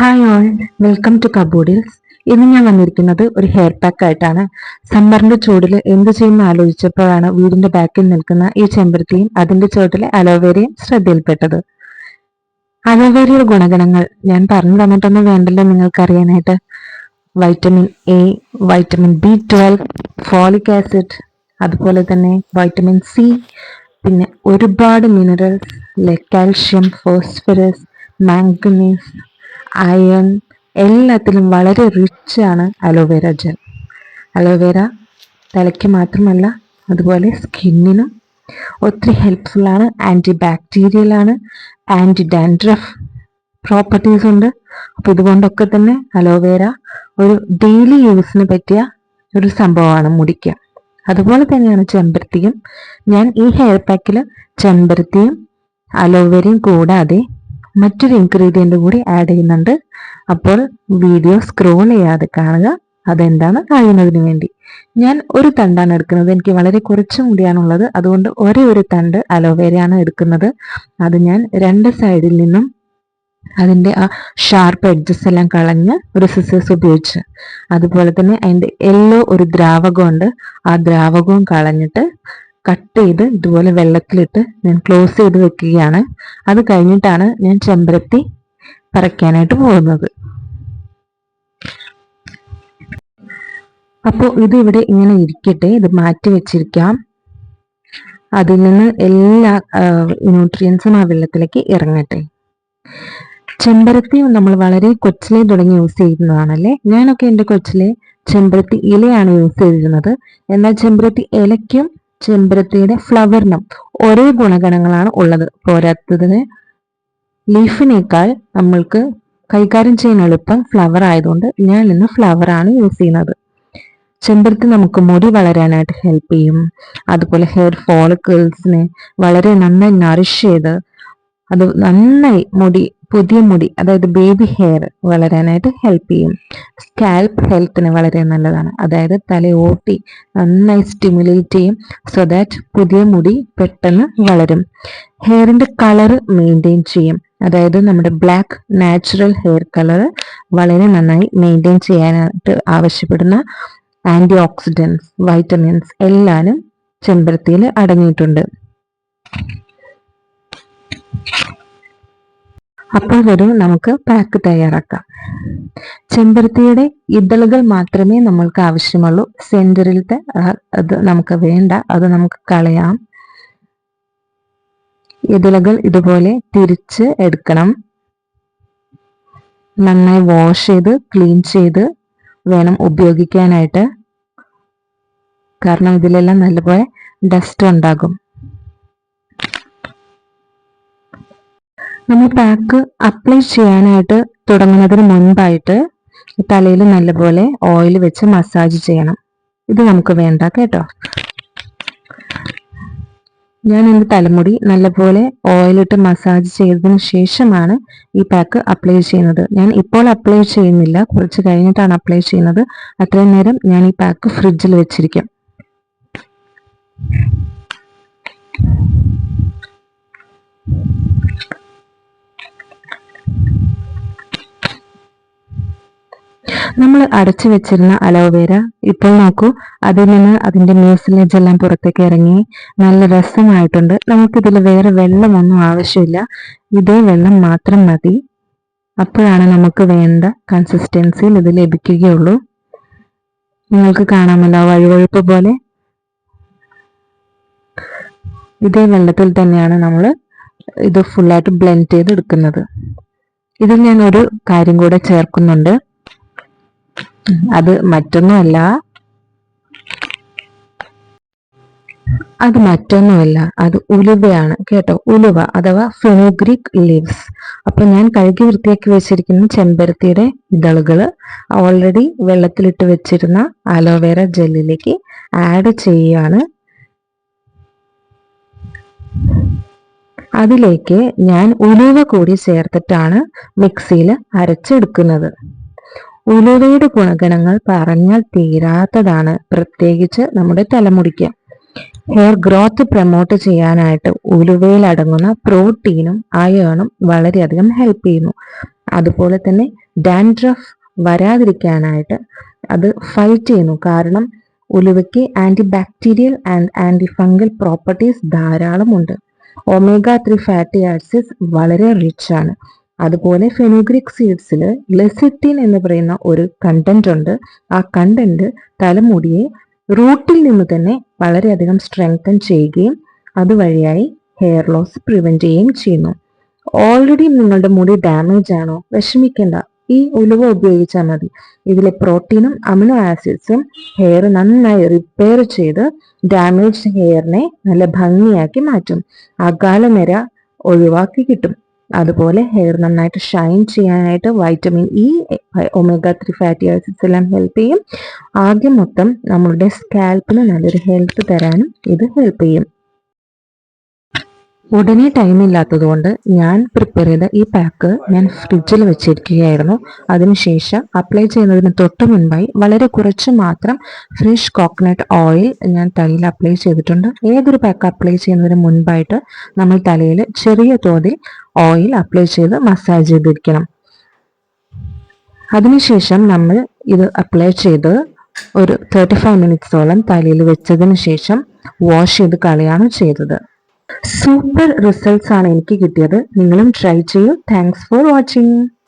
Hi all welcome to കബോഡിൽസ് ഇന്ന് ഞാൻ വന്നിരിക്കുന്നത് ഒരു ഹെയർ പാക്ക് ആയിട്ടാണ്. സമ്മറിന്റെ ചൂടിൽ എന്ത് ചെയ്യുമെന്ന് ആലോചിച്ചപ്പോഴാണ് വീടിന്റെ ബാക്കിൽ നിൽക്കുന്ന ഈ ചെമ്പരത്തിയും അതിന്റെ ചുവട്ടിലെ അലോവേരയും ശ്രദ്ധയിൽപ്പെട്ടത്. അലോവേരയുടെ ഗുണഗണങ്ങൾ ഞാൻ പറഞ്ഞു തന്നിട്ടൊന്നും വേണ്ടല്ലോ നിങ്ങൾക്കറിയാനായിട്ട്. Vitamin A vitamin B twelve folic acid അതുപോലെ തന്നെ വൈറ്റമിൻ സി പിന്നെ ഒരുപാട് minerals calcium phosphorus manganese iron എല്ലാത്തിലും വളരെ റിച്ച് ആണ് അലോവേര ജെൽ അലോവേര തലയ്ക്ക് മാത്രമല്ല അതുപോലെ സ്കിന്നിനും ഒത്തിരി ഹെൽപ്ഫുൾ ആണ്. ആന്റി ബാക്ടീരിയൽ ആണ്. ആന്റി ഡാൻഡ്രഫ് പ്രോപ്പർട്ടീസ് ഉണ്ട്. അപ്പോൾ ഇതുകൊണ്ടൊക്കെ തന്നെ അലോവേര ഒരു ഡെയിലി യൂസിന് പറ്റിയ ഒരു സംഭവമാണ് മുടിക്ക്. അതുപോലെ തന്നെയാണ് ചെമ്പരത്തിയും. ഞാൻ ഈ ഹെയർ പാക്കിൽ ചെമ്പരത്തിയും അലോവേരയും കൂടാതെ മറ്റൊരു ഇൻഗ്രീഡിയന്റ് കൂടി ആഡ് ചെയ്യുന്നുണ്ട്. അപ്പോൾ വീഡിയോ സ്ക്രോൾ ചെയ്യാതെ കാണുക. അതെന്താണ്? അറിയുന്നതിന് വേണ്ടി. ഞാൻ ഒരു തണ്ടാണ് എടുക്കുന്നത്. എനിക്ക് വളരെ കുറച്ചും മുടിയാണുള്ളത് അതുകൊണ്ട് ഒരേ ഒരു തണ്ട് അലോവേരയാണ് എടുക്കുന്നത്. അത് ഞാൻ രണ്ട് സൈഡിൽ നിന്നും അതിന്റെ ആ ഷാർപ്പ് എഡ്ജസ് എല്ലാം കളഞ്ഞ് ഒരു സിസേഴ്സ് ഉപയോഗിച്ച്. അതുപോലെ തന്നെ അതിന്റെ യെല്ലോ ഒരു ദ്രാവകമുണ്ട്. ആ ദ്രാവകവും കളഞ്ഞിട്ട് കട്ട് ചെയ്ത് ഇതുപോലെ വെള്ളത്തിലിട്ട് ഞാൻ ക്ലോസ് ചെയ്ത് വെക്കുകയാണ്. അത് കഴിഞ്ഞിട്ടാണ് ഞാൻ ചെമ്പരത്തി പറിക്കാനായിട്ട് പോകുന്നത്. അപ്പോൾ ഇത് ഇവിടെ ഇങ്ങനെ ഇരിക്കട്ടെ ഇത് മാറ്റി വെച്ചിരിക്കാം. അതിൽ നിന്ന് എല്ലാ ന്യൂട്രിയൻസും ആ വെള്ളത്തിലേക്ക് ഇറങ്ങട്ടെ. ചെമ്പരത്തി നമ്മൾ വളരെ കൊച്ചിലെ തുടങ്ങി യൂസ് ചെയ്യുന്നതാണല്ലേ? ഞാനൊക്കെ എന്റെ കൊച്ചിലെ ചെമ്പരത്തി ഇലയാണ് യൂസ് ചെയ്തിരുന്നത്. എന്നാൽ ചെമ്പരത്തി ഇലയ്ക്കും ചെമ്പരത്തിയുടെ ഫ്ലവറിനും ഒരേ ഗുണഗണങ്ങളാണ് ഉള്ളത്. പോരാത്തതിന് ലീഫിനേക്കാൾ നമ്മൾക്ക് കൈകാര്യം ചെയ്യാൻ എളുപ്പം ഫ്ലവർ ആയതുകൊണ്ട് ഞാൻ ഇന്ന് ഫ്ലവർ ആണ് യൂസ് ചെയ്യുന്നത്. ചെമ്പരത്തി നമുക്ക് മുടി വളരാനായിട്ട് ഹെൽപ്പ് ചെയ്യും. അതുപോലെ ഹെയർ ഫോളിക്കിൾസിനെ വളരെ നന്നായി നറിഷ് ചെയ്ത് അത് നന്നായി മുടി പുതിയ മുടി അതായത് ബേബി ഹെയർ വളരാനായിട്ട് ഹെൽപ്പ് ചെയ്യും. സ്കാൽപ്പ് ഹെൽത്തിന് വളരെ നല്ലതാണ്. അതായത് തല തലയോട്ടി നന്നായി സ്റ്റിമുലേറ്റ് ചെയ്യും സോ ദാറ്റ് പുതിയ മുടി പെട്ടെന്ന് വളരും. ഹെയറിന്റെ കളർ മെയിന്റെയിൻ ചെയ്യും. അതായത് നമ്മുടെ ബ്ലാക്ക് നാച്ചുറൽ ഹെയർ കളർ വളരെ നന്നായി മെയിന്റെയിൻ ചെയ്യാനായിട്ട് ആവശ്യപ്പെടുന്ന ആന്റി ഓക്സിഡൻസ് വൈറ്റമിൻസ് എല്ലാനും ചെമ്പരത്തിയിൽ അടങ്ങിയിട്ടുണ്ട്. അപ്പോൾ വരൂ നമുക്ക് പാക്ക് തയ്യാറാക്കാം. ചെമ്പരത്തിയുടെ ഇതളുകൾ മാത്രമേ നമ്മൾക്ക് ആവശ്യമുള്ളൂ. സെന്ററിലത്തെ അത് നമുക്ക് വേണ്ട അത് നമുക്ക് കളയാം. ഇതളുകൾ ഇതുപോലെ തിരിച്ച് എടുക്കണം. നന്നായി വാഷ് ചെയ്ത് ക്ലീൻ ചെയ്ത് വേണം ഉപയോഗിക്കാനായിട്ട്. കാരണം ഇതിലെല്ലാം നല്ലപോലെ ഡസ്റ്റ് ഉണ്ടാകും. നമ്മൾ പാക്ക് അപ്ലൈ ചെയ്യാനായിട്ട് തുടങ്ങുന്നതിന് മുൻപായിട്ട് തലയിൽ നല്ലപോലെ ഓയിൽ വെച്ച് മസാജ് ചെയ്യണം. ഇത് നമുക്ക് വേണ്ട കേട്ടോ. ഞാൻ എന്റെ തലമുടി നല്ലപോലെ ഓയിലിട്ട് മസാജ് ചെയ്തതിന് ശേഷമാണ് ഈ പാക്ക് അപ്ലൈ ചെയ്യുന്നത്. ഞാൻ ഇപ്പോൾ അപ്ലൈ ചെയ്യുന്നില്ല. കുറച്ച് കഴിഞ്ഞിട്ടാണ് അപ്ലൈ ചെയ്യുന്നത്. അത്രയും നേരം ഞാൻ ഈ പാക്ക് ഫ്രിഡ്ജിൽ വെച്ചിരിക്കും. നമ്മൾ അടച്ചു വെച്ചിരുന്ന അലോവേര ഇപ്പോൾ നോക്കൂ അതിൽ നിന്ന് അതിന്റെ മ്യൂസിലേജ് എല്ലാം പുറത്തേക്ക് ഇറങ്ങി നല്ല രസമായിട്ടുണ്ട്. നമുക്കിതിൽ വേറെ വെള്ളമൊന്നും ആവശ്യമില്ല. ഇതേ വെള്ളം മാത്രം മതി. അപ്പോഴാണ് നമുക്ക് വേണ്ട കൺസിസ്റ്റൻസിയിൽ ഇത് ലഭിക്കുകയുള്ളൂ. നിങ്ങൾക്ക് കാണാമല്ലോ വഴുവഴുപ്പ് പോലെ. ഇതേ വെള്ളത്തിൽ തന്നെയാണ് നമ്മൾ ഇത് ഫുള്ളായിട്ട് ബ്ലെൻഡ് ചെയ്ത് എടുക്കുന്നത് ഇതിൽ ഞാൻ ഒരു കാര്യം കൂടെ ചേർക്കുന്നുണ്ട്. അത് മറ്റൊന്നുമല്ല. അത് മറ്റൊന്നുമല്ല. അത് ഉലുവയാണ് കേട്ടോ. ഉലുവ അഥവാ ഫെനോഗ്രിക് ലീവ്സ്. അപ്പൊ ഞാൻ കഴുകി വൃത്തിയാക്കി വെച്ചിരിക്കുന്ന ചെമ്പരത്തിയുടെ ഇതളുകൾ ഓൾറെഡി വെള്ളത്തിലിട്ട് വെച്ചിരുന്ന അലോവേര ജെല്ലിലേക്ക് ആഡ് ചെയ്യുകയാണ് അതിലേക്ക് ഞാൻ ഉലുവ കൂടി ചേർത്തിട്ടാണ് മിക്സിയിൽ അരച്ചെടുക്കുന്നത്. ഉലുവയുടെ ഗുണഗണങ്ങൾ പറഞ്ഞാൽ തീരാത്തതാണ്. പ്രത്യേകിച്ച് നമ്മുടെ തലമുടിക്ക്. ഹെയർ ഗ്രോത്ത് പ്രൊമോട്ട് ചെയ്യാനായിട്ട് ഉലുവയിൽ അടങ്ങുന്ന പ്രോട്ടീനും അയേണും വളരെയധികം ഹെൽപ്പ് ചെയ്യുന്നു. അതുപോലെ തന്നെ ഡാൻഡ്രഫ് വരാതിരിക്കാനായിട്ട് അത് ഫൈറ്റ് ചെയ്യുന്നു. കാരണം ഉലുവയ്ക്ക് anti bacterial and anti fungal properties ധാരാളമുണ്ട്. ഒമേഗ ത്രീ ഫാറ്റി ആസിഡ്സ് വളരെ റിച്ച് ആണ്. അതുപോലെ ഫെനുഗ്രിക് സീഡ്സിൽ ലെസിറ്റിൻ എന്ന് പറയുന്ന ഒരു കണ്ടന്റ് ഉണ്ട്. ആ കണ്ടന്റ് തലമുടിയെ റൂട്ടിൽ നിന്ന് തന്നെ വളരെയധികം സ്ട്രെങ്തൻ ചെയ്യുകയും അതുവഴിയായി ഹെയർ ലോസ് പ്രിവെന്റ് ചെയ്യുകയും ചെയ്യുന്നു. ഓൾറെഡി നിങ്ങളുടെ മുടി ഡാമേജ് ആണോ? വിഷമിക്കേണ്ട. ഈ ഉലുവ ഉപയോഗിച്ചാൽ മതി. ഇതിലെ പ്രോട്ടീനും അമിനോ ആസിഡ്സും ഹെയർ നന്നായി റിപ്പയർ ചെയ്ത് ഡാമേജ് ഹെയറിനെ നല്ല ഭംഗിയാക്കി മാറ്റും. അകാലനിര ഒഴിവാക്കി കിട്ടും. അതുപോലെ ഹെയർ നന്നായിട്ട് ഷൈൻ ചെയ്യാനായിട്ട് vitamin E omega three fatty acids എല്ലാം ഹെൽപ്പ് ചെയ്യും. ആദ്യം മൊത്തം നമ്മളുടെ സ്കാൽപ്പിന് നല്ലൊരു ഹെൽത്ത് തരാനും ഇത് ഹെൽപ്പ് ചെയ്യും. ഉടനെ ടൈം ഇല്ലാത്തതുകൊണ്ട് ഞാൻ പ്രിപ്പയർ ചെയ്ത ഈ പാക്ക് ഞാൻ ഫ്രിഡ്ജിൽ വെച്ചിരിക്കുകയായിരുന്നു. അതിനുശേഷം അപ്ലൈ ചെയ്യുന്നതിന് തൊട്ട് മുൻപായി വളരെ കുറച്ച് മാത്രം ഫ്രഷ് കോക്കനട്ട് ഓയിൽ ഞാൻ തലയിൽ അപ്ലൈ ചെയ്തിട്ടുണ്ട്. ഏതൊരു പാക്ക് അപ്ലൈ ചെയ്യുന്നതിന് മുൻപായിട്ട് നമ്മൾ തലയിൽ ചെറിയ തോതിൽ ഓയിൽ അപ്ലൈ ചെയ്ത് മസാജ് ചെയ്തിരിക്കണം. അതിനുശേഷം നമ്മൾ ഇത് അപ്ലൈ ചെയ്ത് ഒരു തേർട്ടി ഫൈവ് മിനിറ്റ്സോളം തലയിൽ വെച്ചതിന് ശേഷം വാഷ് ചെയ്ത് കളയാണ് ചെയ്തത്. സൂപ്പർ റിസൾട്ട്സ് ആണ് എനിക്ക് കിട്ടിയത്. നിങ്ങളും ട്രൈ ചെയ്യൂ. Thanks for watching